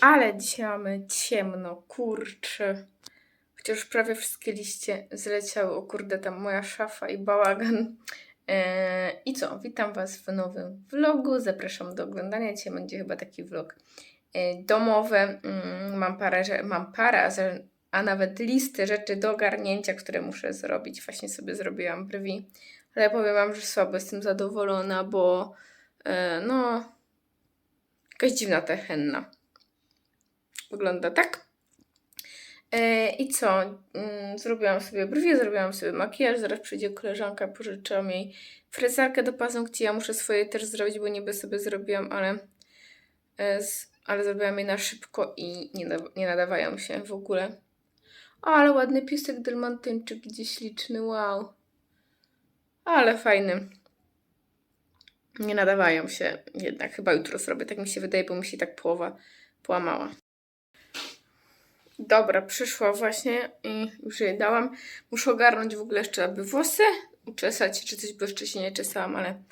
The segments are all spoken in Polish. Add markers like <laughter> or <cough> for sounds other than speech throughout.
Ale dzisiaj mamy ciemno, kurczę. Chociaż prawie wszystkie liście zleciały. O kurde, tam moja szafa i bałagan. Eee, I co? Witam Was w nowym vlogu. Zapraszam do oglądania. Dzisiaj będzie chyba taki vlog e, domowy. Mm, mam parę, mam parę, a nawet listy rzeczy do ogarnięcia, które muszę zrobić. Właśnie sobie zrobiłam brwi. Ale powiem Wam, że słabo jestem zadowolona, bo e, no jakaś dziwna ta henna. Wygląda tak. E, I co? Mm, Zrobiłam sobie brwi, zrobiłam sobie makijaż. Zaraz przyjdzie koleżanka, pożyczyłam jej frezarkę do paznokci. Ja muszę swoje też zrobić, bo niby sobie zrobiłam, ale, e, ale zrobiłam je na szybko i nie, nie nadawają się w ogóle. O, ale ładny piesek dalmatyńczyk, gdzieś śliczny, wow. Ale fajny. Nie nadawają się jednak. Chyba jutro zrobię, tak mi się wydaje, bo mi się tak połowa połamała. Dobra, przyszła właśnie i już jej dałam. Muszę ogarnąć w ogóle jeszcze, aby włosy uczesać, czy coś, bo jeszcze się nie czesałam, ale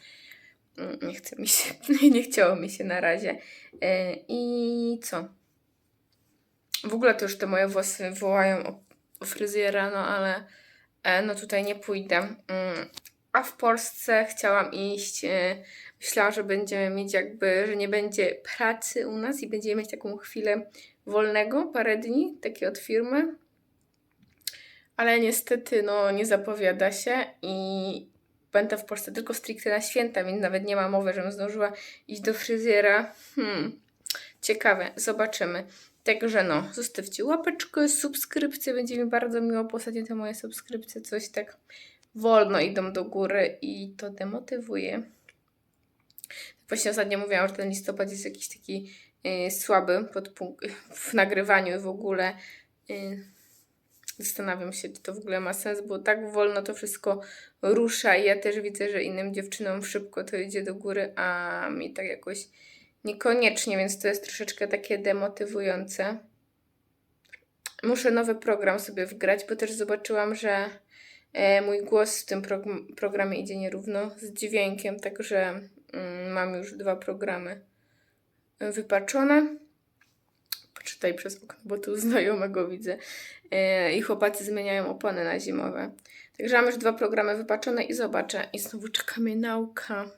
mm, nie chce mi się, <laughs> nie chciało mi się na razie. E, I co? W ogóle to już te moje włosy wołają o, o fryzjera, no ale e, no tutaj nie pójdę. Mm, A w Polsce chciałam iść, myślałam, że będziemy mieć jakby, że nie będzie pracy u nas i będziemy mieć taką chwilę wolnego, parę dni, takie od firmy. Ale niestety no nie zapowiada się i będę w Polsce tylko stricte na święta, więc nawet nie ma mowy, żebym zdążyła iść do fryzjera. Hmm, ciekawe, zobaczymy. Także no, zostawcie łapeczkę, subskrypcję, będzie mi bardzo miło, bo ostatnio te moje subskrypcje coś tak wolno idą do góry i to demotywuje. Właśnie ostatnio mówiłam, że ten listopad jest jakiś taki y, słaby pod <laughs> w nagrywaniu w ogóle. Y, zastanawiam się, czy to w ogóle ma sens, bo tak wolno to wszystko rusza i ja też widzę, że innym dziewczynom szybko to idzie do góry, a mi tak jakoś niekoniecznie, więc to jest troszeczkę takie demotywujące. Muszę nowy program sobie wgrać, bo też zobaczyłam, że e, mój głos w tym prog- programie idzie nierówno z dźwiękiem, także mam już dwa programy wypaczone. Poczytaj przez okno, bo tu <laughs> znajomego widzę. E, I chłopacy zmieniają opony na zimowe. Także mam już dwa programy wypaczone i zobaczę. I znowu czeka mnie nauka.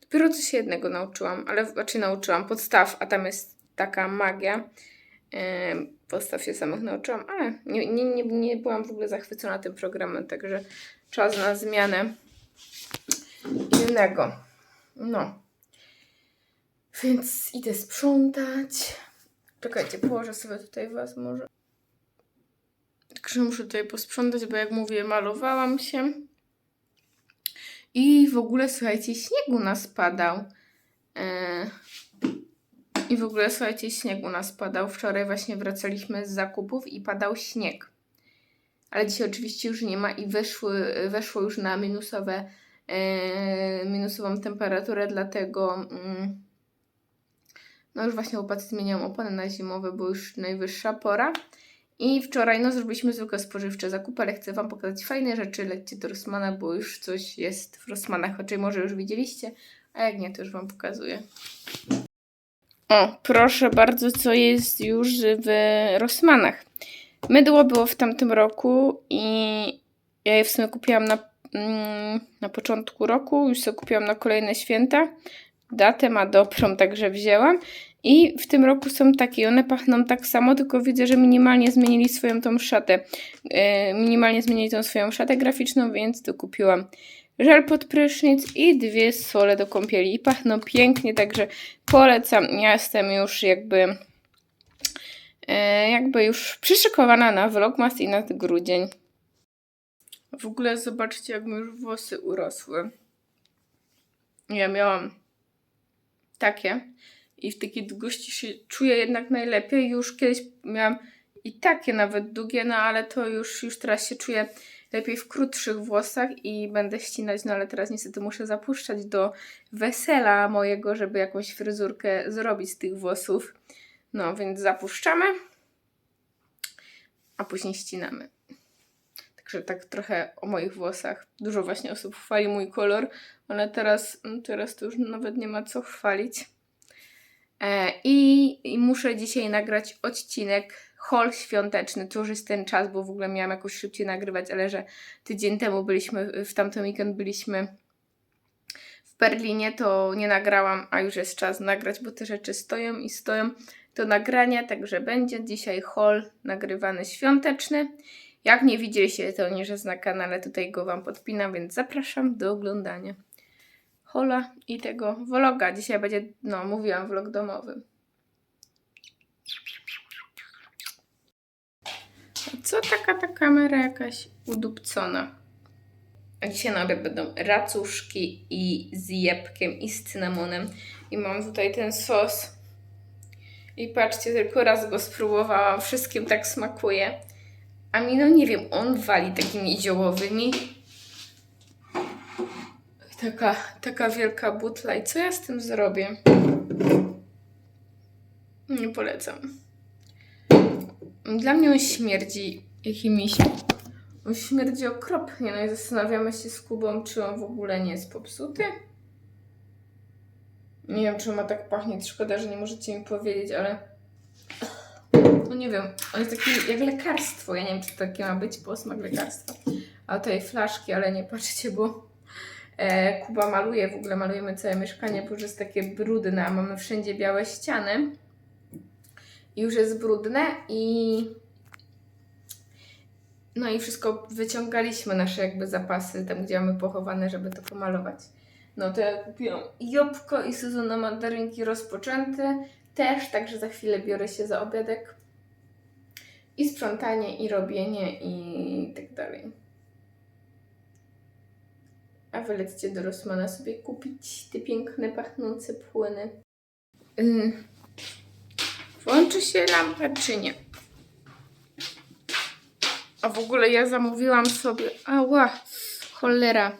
Dopiero coś jednego nauczyłam, ale raczej nauczyłam podstaw, a tam jest taka magia. E, Podstaw się samych nauczyłam, ale nie, nie, nie, nie byłam w ogóle zachwycona tym programem, także czas na zmianę innego. No. Więc idę sprzątać. Czekajcie, położę sobie tutaj was może. Także muszę tutaj posprzątać, bo jak mówię, malowałam się. I w ogóle, słuchajcie, śnieg u nas padał. E, I w ogóle, słuchajcie, śnieg u nas padał. Wczoraj właśnie wracaliśmy z zakupów i padał śnieg. Ale dzisiaj oczywiście już nie ma i weszły, weszło już na minusowe, minusową temperaturę, dlatego mm, no już właśnie chłopacy zmieniają opony na zimowe, bo już najwyższa pora. I wczoraj no zrobiliśmy zwykłe spożywcze zakupy, ale chcę Wam pokazać fajne rzeczy. Lećcie do Rossmana, bo już coś jest w Rossmanach, choć może już widzieliście, a jak nie, to już Wam pokazuję. O, proszę bardzo, co jest już w Rossmanach. Mydło było w tamtym roku i ja je w sumie kupiłam na, na początku roku, już sobie kupiłam na kolejne święta. Datę ma dobrą, <laughs> także wzięłam. I w tym roku są takie, one pachną tak samo, tylko widzę, że minimalnie zmienili swoją tą szatę. Yy, minimalnie zmienili tą swoją szatę graficzną, więc tu kupiłam żel pod prysznic i dwie sole do kąpieli. I pachną pięknie, także polecam. Ja jestem już jakby e, jakby już przyszykowana na vlogmas i na grudzień. W ogóle zobaczcie, jak już włosy urosły. Ja miałam takie i w takiej długości się czuję jednak najlepiej. Już kiedyś miałam i takie nawet długie, no ale to już, już teraz się czuję lepiej w krótszych włosach i będę ścinać, no ale teraz niestety muszę zapuszczać do wesela mojego, żeby jakąś fryzurkę zrobić z tych włosów. No więc zapuszczamy, a później ścinamy. Także tak trochę o moich włosach. Dużo właśnie osób chwali mój kolor, ale teraz, teraz to już nawet nie ma co chwalić. E, i, I muszę dzisiaj nagrać odcinek haul świąteczny. To już jest ten czas, bo w ogóle miałam jakoś szybciej nagrywać, ale że tydzień temu byliśmy, w tamten weekend byliśmy w Berlinie, to nie nagrałam, a już jest czas nagrać, bo te rzeczy stoją i stoją do nagrania, także będzie dzisiaj haul nagrywany świąteczny. Jak nie widzieliście, to nie jest na kanale, tutaj go Wam podpinam, więc zapraszam do oglądania hola i tego vloga. Dzisiaj będzie, no mówiłam, vlog domowy. Co taka ta kamera jakaś udupcona? A dzisiaj na obiad będą racuszki i z jabłkiem i z cynamonem. I mam tutaj ten sos. I patrzcie, tylko raz go spróbowałam, wszystkim tak smakuje. A mi, no nie wiem, on wali takimi ziołowymi. Taka, taka wielka butla. I co ja z tym zrobię? Nie polecam. Dla mnie on śmierdzi jakimiś... On śmierdzi okropnie. No i zastanawiamy się z Kubą, czy on w ogóle nie jest popsuty. Nie wiem, czy on ma tak pachnieć. Szkoda, że nie możecie mi powiedzieć, ale... No nie wiem, on jest taki jak lekarstwo. Ja nie wiem, czy to takie ma być posmak lekarstwa. A tutaj flaszki, ale nie patrzcie, bo e, Kuba maluje, w ogóle malujemy całe mieszkanie, bo już jest takie brudne, a mamy wszędzie białe ściany. I już jest brudne i no i wszystko wyciągaliśmy, nasze jakby zapasy, tam gdzie mamy pochowane, żeby to pomalować. No to ja kupiłam jabłko i sezon na mandarynki rozpoczęty też, także za chwilę biorę się za obiadek. I sprzątanie, i robienie, i tak dalej. A wy do Rossmana sobie kupić te piękne, pachnące płyny. Yy. Włączy się lampa, czy nie? A w ogóle ja zamówiłam sobie. Ała, cholera.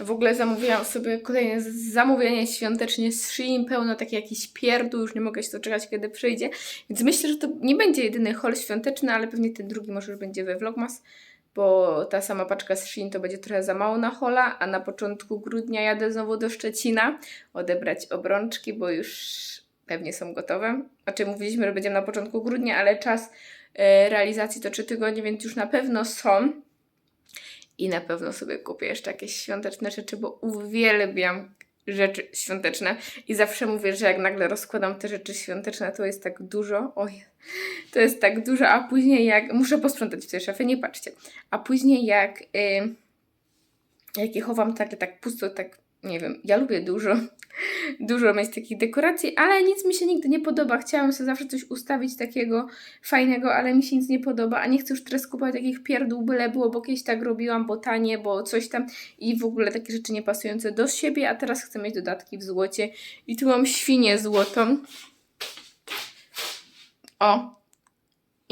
W ogóle zamówiłam sobie kolejne zamówienie świątecznie z Shein, pełno taki jakiś pierdół, już nie mogę się doczekać, kiedy przyjdzie. Więc myślę, że to nie będzie jedyny haul świąteczny, ale pewnie ten drugi może już będzie we Vlogmas, bo ta sama paczka z Shein to będzie trochę za mało na hola, a na początku grudnia jadę znowu do Szczecina odebrać obrączki, bo już pewnie są gotowe. Znaczy mówiliśmy, że będziemy na początku grudnia, ale czas e, realizacji to 3 tygodnie, więc już na pewno są. I na pewno sobie kupię jeszcze jakieś świąteczne rzeczy, bo uwielbiam rzeczy świąteczne. I zawsze mówię, że jak nagle rozkładam te rzeczy świąteczne, to jest tak dużo. Oj, to jest tak dużo, a później jak. Muszę posprzątać w tej szafie, nie patrzcie. A później jak. Y, jak je chowam tak, tak pusto, tak. Nie wiem, ja lubię dużo, <laughs> dużo mieć takich dekoracji, ale nic mi się nigdy nie podoba. Chciałam sobie zawsze coś ustawić takiego fajnego, ale mi się nic nie podoba, a nie chcę już teraz kupować takich pierdół, byle było, bo kiedyś tak robiłam, bo tanie, bo coś tam i w ogóle takie rzeczy niepasujące do siebie, a teraz chcę mieć dodatki w złocie i tu mam świnię złotą. O!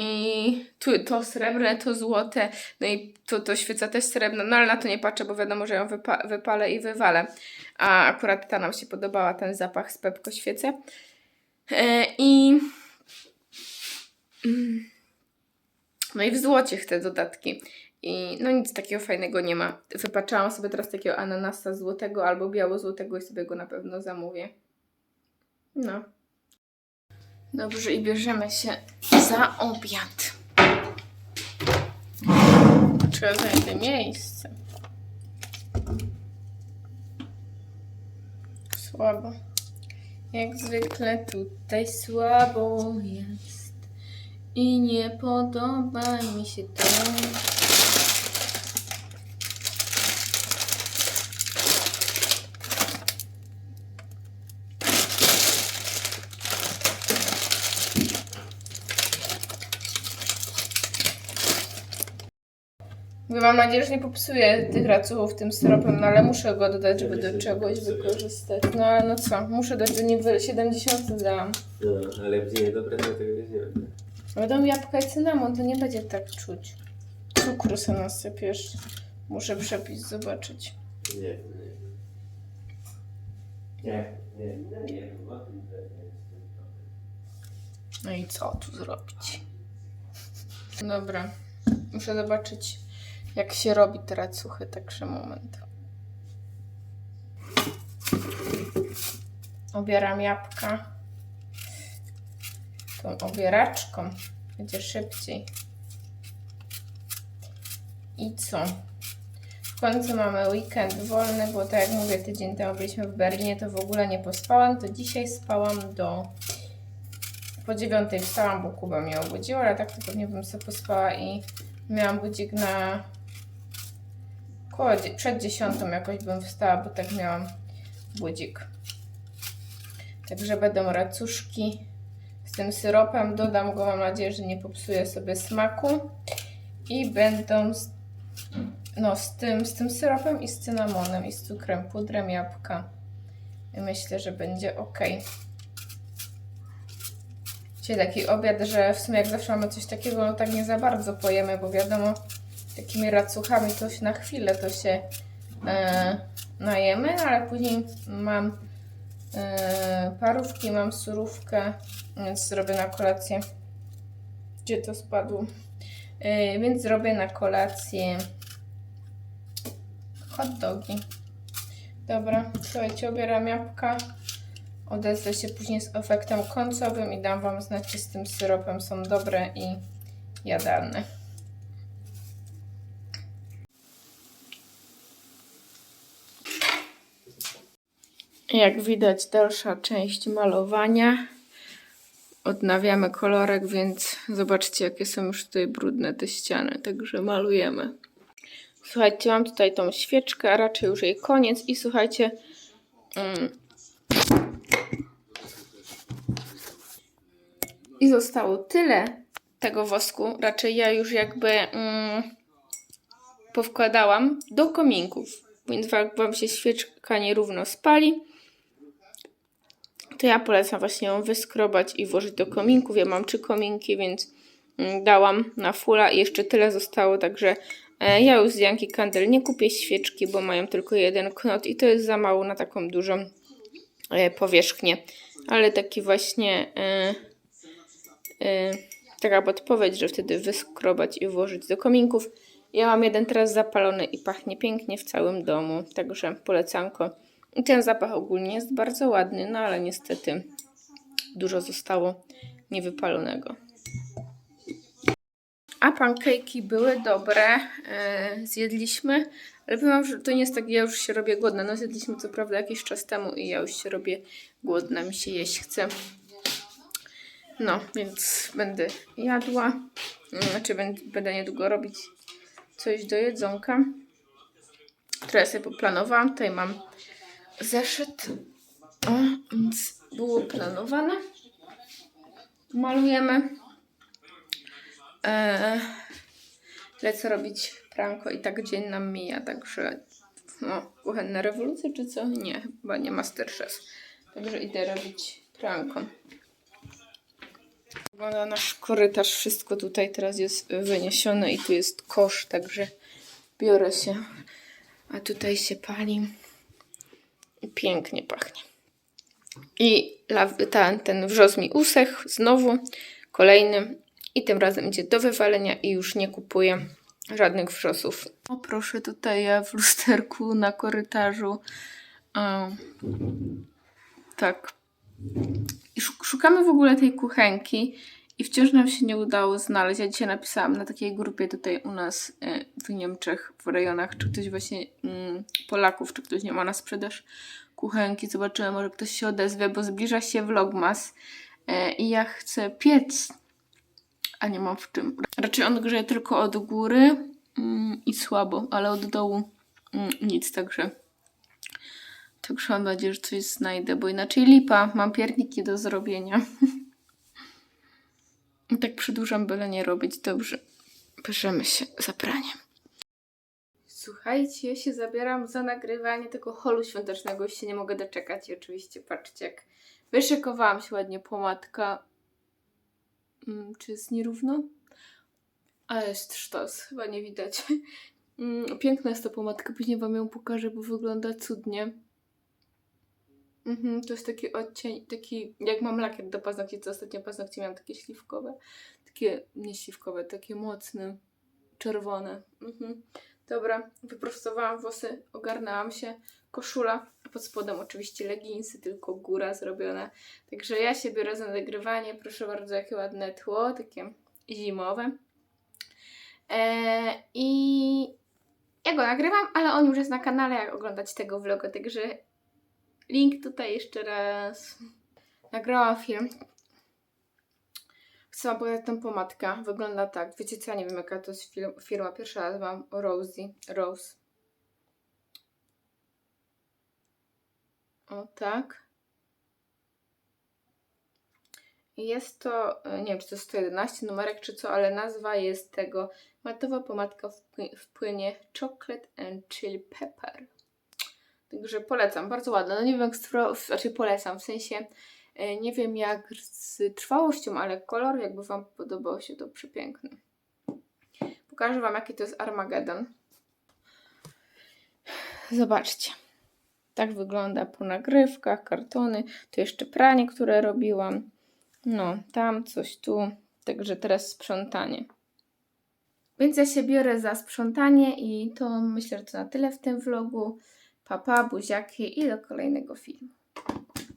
I tu to srebrne, to złote, no i to, to świeca też srebrna, no ale na to nie patrzę, bo wiadomo, że ją wypa- wypalę i wywalę. A akurat ta nam się podobała, ten zapach z Pepko świecę. E, I Mm. no i w złocie chcę dodatki. I no nic takiego fajnego nie ma. Wypatrzałam sobie teraz takiego ananasa złotego albo biało-złotego i sobie go na pewno zamówię. No. Dobrze, i bierzemy się za obiad. Trzeba zająć miejsce. Słabo. Jak zwykle tutaj słabo jest. I nie podoba mi się to. Mam nadzieję, że nie popsuję tych racuchów tym syropem, no ale muszę go dodać, żeby do czegoś wykorzystać. No ale no co, muszę dać do niby 70 dałam. No, ale będzie niedobre, to tego weźmiemy. Będą jabłka i cynamon, to nie będzie tak czuć. Cukru sobie nasypiesz. Muszę przepis zobaczyć. Nie, nie. Nie, nie, nie, nie. No i co tu zrobić? Dobra, muszę zobaczyć jak się robi te racuchy, także moment. Obieram jabłka. tą obieraczką. Będzie szybciej. I co? W końcu mamy weekend wolny, bo tak jak mówię, tydzień temu byliśmy w Berlinie, to w ogóle nie pospałam. To dzisiaj spałam do po dziewiątej wstałam, bo Kuba mnie obudził, ale tak to pewnie bym sobie pospała i miałam budzik na przed dziesiątą jakoś bym wstała, bo tak miałam budzik. Także będą racuszki z tym syropem. Dodam go, mam nadzieję, że nie popsuję sobie smaku. I będą z, no, z, tym, z tym syropem i z cynamonem i z cukrem, pudrem jabłka. I myślę, że będzie ok. Dzisiaj taki obiad, że w sumie jak zawsze mamy coś takiego, no tak nie za bardzo pojemy, bo wiadomo, takimi racuchami się na chwilę to się e, najemy, ale później mam e, parówki, mam surówkę, więc zrobię na kolację. Gdzie to spadło? E, więc zrobię na kolację hot dogi. Dobra, słuchajcie, obieram jabłka. Odezwę się później z efektem końcowym i dam Wam znać, czy z tym syropem są dobre i jadalne. Jak widać, dalsza część malowania. Odnawiamy kolorek, więc zobaczcie, jakie są już tutaj brudne te ściany. Także malujemy. Słuchajcie, mam tutaj tą świeczkę, a raczej już jej koniec. I słuchajcie, mm, i zostało tyle tego wosku. Raczej ja już jakby mm, powkładałam do kominków. Więc Wam się świeczka nierówno spali, to ja polecam właśnie ją wyskrobać i włożyć do kominków. Ja mam trzy kominki, więc mm, dałam na fula i jeszcze tyle zostało, także e, ja już z Janki Candle nie kupię świeczki, bo mają tylko jeden knot i to jest za mało na taką dużą e, powierzchnię. Ale taki właśnie e, taka podpowiedź, że wtedy wyskrobać i włożyć do kominków. Ja mam jeden teraz zapalony i pachnie pięknie w całym domu, także polecanko. I ten zapach ogólnie jest bardzo ładny, no ale niestety dużo zostało niewypalonego. A pancake'i były dobre, e, zjedliśmy, ale powiem że to nie jest tak, ja już się robię głodna. No zjedliśmy co prawda jakiś czas temu i ja już się robię głodna, mi się jeść chce. No, więc będę jadła, Mm, znaczy będę, niedługo robić coś do jedzonka, które sobie poplanowałam. Tutaj mam zeszyt, o, więc było planowane. Malujemy. Eee, lecę robić pranko i tak dzień nam mija, także no, kuchenne rewolucje czy co? Nie, chyba nie Masterchef. Także idę robić pranko. Wygląda nasz korytarz, wszystko tutaj teraz jest wyniesione i tu jest kosz, także biorę się. A tutaj się pali pięknie pachnie. I ten, ten wrzos mi usechł znowu, kolejny i tym razem idzie do wywalenia i już nie kupuję żadnych wrzosów. O proszę, tutaj ja w lusterku na korytarzu. O, tak. I szuk- szukamy w ogóle tej kuchenki i wciąż nam się nie udało znaleźć. Ja dzisiaj napisałam na takiej grupie tutaj u nas e, w Niemczech, w rejonach, czy ktoś właśnie mm, Polaków, czy ktoś nie ma na sprzedaż kuchenki. Zobaczymy, może ktoś się odezwie, bo zbliża się vlogmas e, i ja chcę piec, a nie mam w czym. Raczej on grzeje tylko od góry mm, i słabo, ale od dołu mm, nic, także Także mam nadzieję, że coś znajdę, bo inaczej lipa. Mam pierniki do zrobienia. <laughs> Tak przedłużam, byle nie robić. Dobrze. Bierzemy się za pranie. Słuchajcie, ja się zabieram za nagrywanie tego holu świątecznego. Już się nie mogę doczekać. I oczywiście patrzcie, jak wyszykowałam się ładnie pomadka. Mm, czy jest nierówno? A jest sztos, chyba nie widać. Mm, Piękna jest ta pomadka, później Wam ją pokażę, bo wygląda cudnie. Mhm, to jest taki odcień, taki jak mam lakier do paznokci, co ostatnio paznokcie miałam takie śliwkowe, takie, nie śliwkowe, takie mocne, czerwone. Mhm. Dobra, wyprostowałam włosy, ogarnęłam się, koszula pod spodem oczywiście leginsy, tylko góra zrobiona. Także ja się biorę za nagrywanie. Proszę bardzo, jakie ładne tło, takie zimowe. Eee, I ja go nagrywam, ale on już jest na kanale, jak oglądać tego vloga. Także link tutaj jeszcze raz. Nagrałam film. Chcę pokazać tą pomadkę. Wygląda tak. Wiecie co, nie wiem jaka to jest firma. Pierwszy raz mam Rosie. Rose. O tak. Jest to, e, nie wiem czy to jest 111 numerek czy co, ale nazwa jest tego matowa pomadka w, pły- w płynie Chocolate and Chill Pepper. Także polecam, bardzo ładna. No nie wiem jak z znaczy polecam, w sensie e, nie wiem jak z trwałością, ale kolor jakby Wam podobał się to przepiękny. Pokażę Wam jaki to jest Armageddon. Zobaczcie. Tak wygląda po nagrywkach, kartony. Tu jeszcze pranie, które robiłam. No, tam coś tu. Także teraz sprzątanie. Więc ja się biorę za sprzątanie i to myślę, że to na tyle w tym vlogu. Papa, buziaki i do kolejnego filmu.